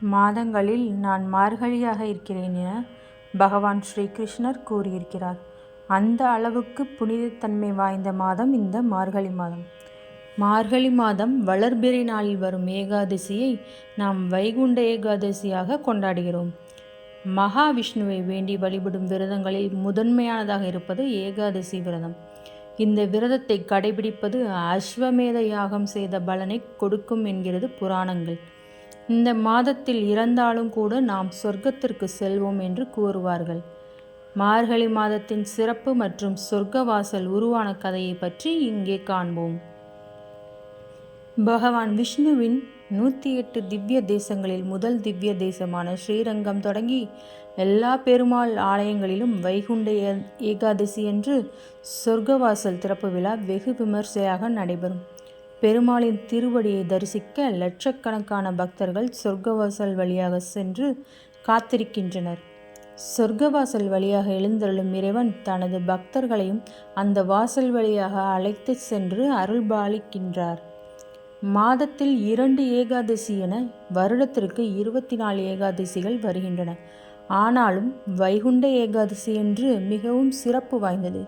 மாதங்களில் நான் மார்கழியாக இருக்கிறேன் என பகவான் ஸ்ரீகிருஷ்ணர் கூறியிருக்கிறார். அந்த அளவுக்கு புனிதத்தன்மை வாய்ந்த மாதம் இந்த மார்கழி மாதம். மார்கழி மாதம் வளர்பிறை நாளில் வரும் ஏகாதசியை நாம் வைகுண்ட ஏகாதசியாக கொண்டாடுகிறோம். மகாவிஷ்ணுவை வேண்டி வழிபடும் விரதங்களில் முதன்மையானதாக இருப்பது ஏகாதசி விரதம். இந்த விரதத்தை கடைபிடிப்பது அஸ்வமேத யாகம் செய்த பலனை கொடுக்கும் என்கிறது புராணங்கள். இந்த மாதத்தில் இறந்தாலும் கூட நாம் சொர்க்கத்திற்கு செல்வோம் என்று கூறுவார்கள். மார்கழி மாதத்தின் சிறப்பு மற்றும் சொர்க்கவாசல் உருவான கதையை பற்றி இங்கே காண்போம். பகவான் விஷ்ணுவின் நூற்றி எட்டு திவ்ய தேசங்களில் முதல் திவ்ய தேசமான ஸ்ரீரங்கம் தொடங்கி எல்லா பெருமாள் ஆலயங்களிலும் வைகுண்ட ஏகாதசி என்று சொர்க்கவாசல் திறப்பு விழா வெகு விமர்சையாக நடைபெறும். பெருமாளின் திருவடியை தரிசிக்க லட்சக்கணக்கான பக்தர்கள் சொர்க்கவாசல் வழியாக சென்று காத்திருக்கின்றனர். சொர்க்கவாசல் வழியாக எழுந்தருளும் இறைவன் தனது பக்தர்களையும் அந்த வாசல் வழியாக அழைத்து சென்று அருள்பாலிக்கின்றார். மாதத்தில் இரண்டு ஏகாதசி என வருடத்திற்கு இருபத்தி நாலு ஏகாதசிகள் வருகின்றன. ஆனாலும் வைகுண்ட ஏகாதசி என்று மிகவும் சிறப்பு வாய்ந்தது.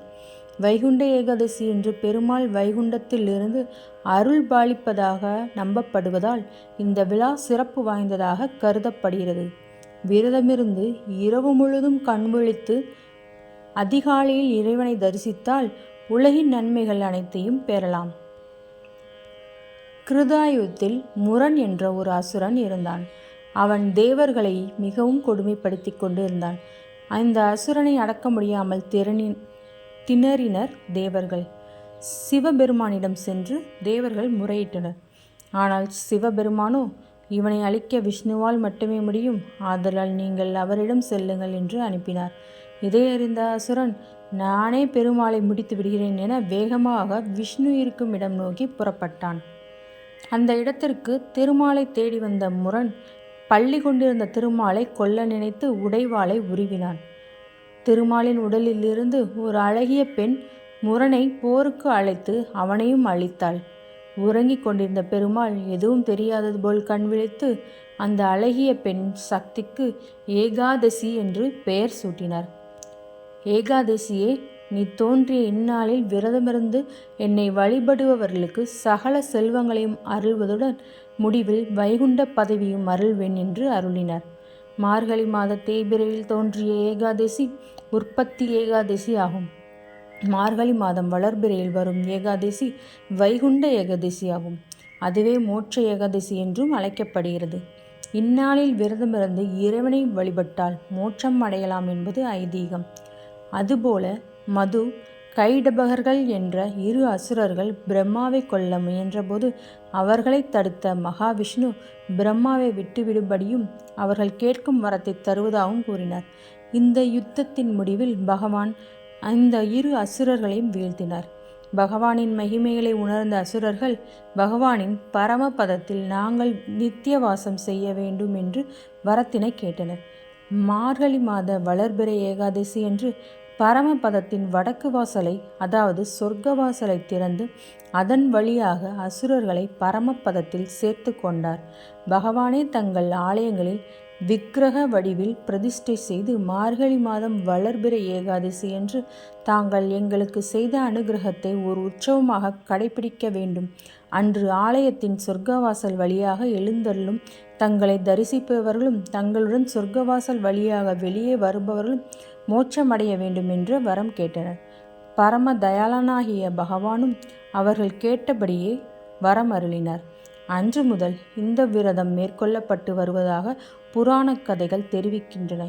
வைகுண்ட ஏகாதசி என்று பெருமாள் வைகுண்டத்தில் இருந்து அருள் பாலிப்பதாக நம்பப்படுவதால் இந்த விழா சிறப்பு வாய்ந்ததாக கருதப்படுகிறது. விரதமிருந்து இரவு முழுதும் கண்விழித்து அதிகாலையில் இறைவனை தரிசித்தால் உலகின் நன்மைகள் அனைத்தையும் பெறலாம். கிருதாயுத்தில் முரண் என்ற ஒரு அசுரன் இருந்தான். அவன் தேவர்களை மிகவும் கொடுமைப்படுத்தி கொண்டு இருந்தான் அந்த அசுரனை அடக்க முடியாமல் திறனின் திணறினர் தேவர்கள். சிவபெருமானிடம் சென்று தேவர்கள் முறையிட்டனர். ஆனால் சிவபெருமானோ இவனை அழிக்க விஷ்ணுவால் மட்டுமே முடியும். ஆதலால் நீங்கள் அவரிடம் செல்லுங்கள் என்று அனுப்பினார். இதை அறிந்த அசுரன் நானே பெருமாளை முடித்து விடுகிறேன் என வேகமாக விஷ்ணு இருக்கும் இடம் நோக்கி புறப்பட்டான். அந்த இடத்திற்கு திருமாலை தேடி வந்த முரண் பள்ளி கொண்டிருந்த திருமாலை கொல்ல நினைத்து உடைவாளை உருவினான். திருமாலின் உடலிலிருந்து ஒரு அழகிய பெண் முரணை போருக்கு அழைத்து அவனையும் அழித்தாள். உறங்கிக் கொண்டிருந்த பெருமாள் எதுவும் தெரியாதது போல் கண் விழித்து அந்த அழகிய பெண் சக்திக்கு ஏகாதசி என்று பெயர் சூட்டினார். ஏகாதசியே நீ தோன்றிய இந்நாளில் விரதமிருந்து என்னை வழிபடுபவர்களுக்கு சகல செல்வங்களையும் அருள்வதுடன் முடிவில் வைகுண்ட பதவியும் அருள்வேன் என்று அருளினார். மார்கழி மாத தேய்பிரையில் தோன்றிய ஏகாதசி உற்பத்தி ஏகாதசி ஆகும். மார்கழி மாதம் வளர்பிரையில் வரும் ஏகாதசி வைகுண்ட ஏகாதசி ஆகும். அதுவே மோட்ச ஏகாதசி என்றும் அழைக்கப்படுகிறது. இந்நாளில் விரதமிருந்து இறைவனை வழிபட்டால் மோட்சம் அடையலாம் என்பது ஐதீகம். அதுபோல மது கைடபகர்கள் என்ற இரு அசுரர்கள் பிரம்மாவை கொல்ல முயன்றபோது அவர்களை தடுத்த மகாவிஷ்ணு பிரம்மாவை விட்டுவிடும்படியும் அவர்கள் கேட்கும் வரத்தை தருவதாகவும் கூறினார். இந்த யுத்தத்தின் முடிவில் பகவான் அந்த இரு அசுரர்களையும் வீழ்த்தினார். பகவானின் மகிமைகளை உணர்ந்த அசுரர்கள் பகவானின் பரமபதத்தில் நாங்கள் நித்திய வாசம் செய்ய வேண்டும் என்று வரத்தினை கேட்டனர். மார்கழி மாத வளர்பிறை ஏகாதசி என்று பரமபதத்தின் வடக்கு வாசலை அதாவது சொர்க்க வாசலை திறந்து அதன் வழியாக அசுரர்களை பரமபதத்தில் சேர்த்து கொண்டார். பகவானே தங்கள் ஆலயங்களில் விக்கிரக வடிவில் பிரதிஷ்டை செய்து மார்கழி மாதம் வளர்பிற ஏகாதசி என்று தாங்கள் எங்களுக்கு செய்த அனுகிரகத்தை ஒரு உற்சவமாக கடைபிடிக்க வேண்டும். அன்று ஆலயத்தின் சொர்க்கவாசல் வழியாக எழுந்தருளும் தங்களை தரிசிப்பவர்களும் தங்களுடன் சொர்க்கவாசல் வழியாக வெளியே வருபவர்களும் மோட்சமடைய வேண்டும் என்று வரம் கேட்டனர். பரம தயாளனாகிய பகவானும் அவர்கள் கேட்டபடியே வரம் அருளினார். அன்று முதல் இந்த விரதம் மேற்கொள்ளப்பட்டு வருவதாக புராணக் கதைகள் தெரிவிக்கின்றன.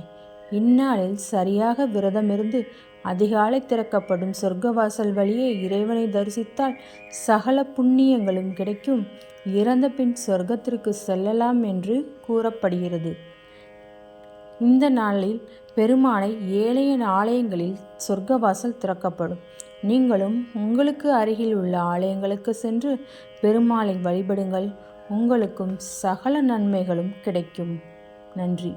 இந்நாளில் சரியாக விரதமிருந்து அதிகாலை திறக்கப்படும் சொர்க்கவாசல் வழியே இறைவனை தரிசித்தால் சகல புண்ணியங்களும் கிடைக்கும். இறந்த பின் சொர்க்கத்திற்கு செல்லலாம் என்று கூறப்படுகிறது. இந்த நாளில் பெருமாளை ஏழைய ஆலயங்களில் சொர்க்கவாசல் திறக்கப்படும். நீங்களும் உங்களுக்கு அருகில் உள்ள ஆலயங்களுக்கு சென்று பெருமாளை வழிபடுங்கள். உங்களுக்கும் சகல நன்மைகளும் கிடைக்கும். நன்றி.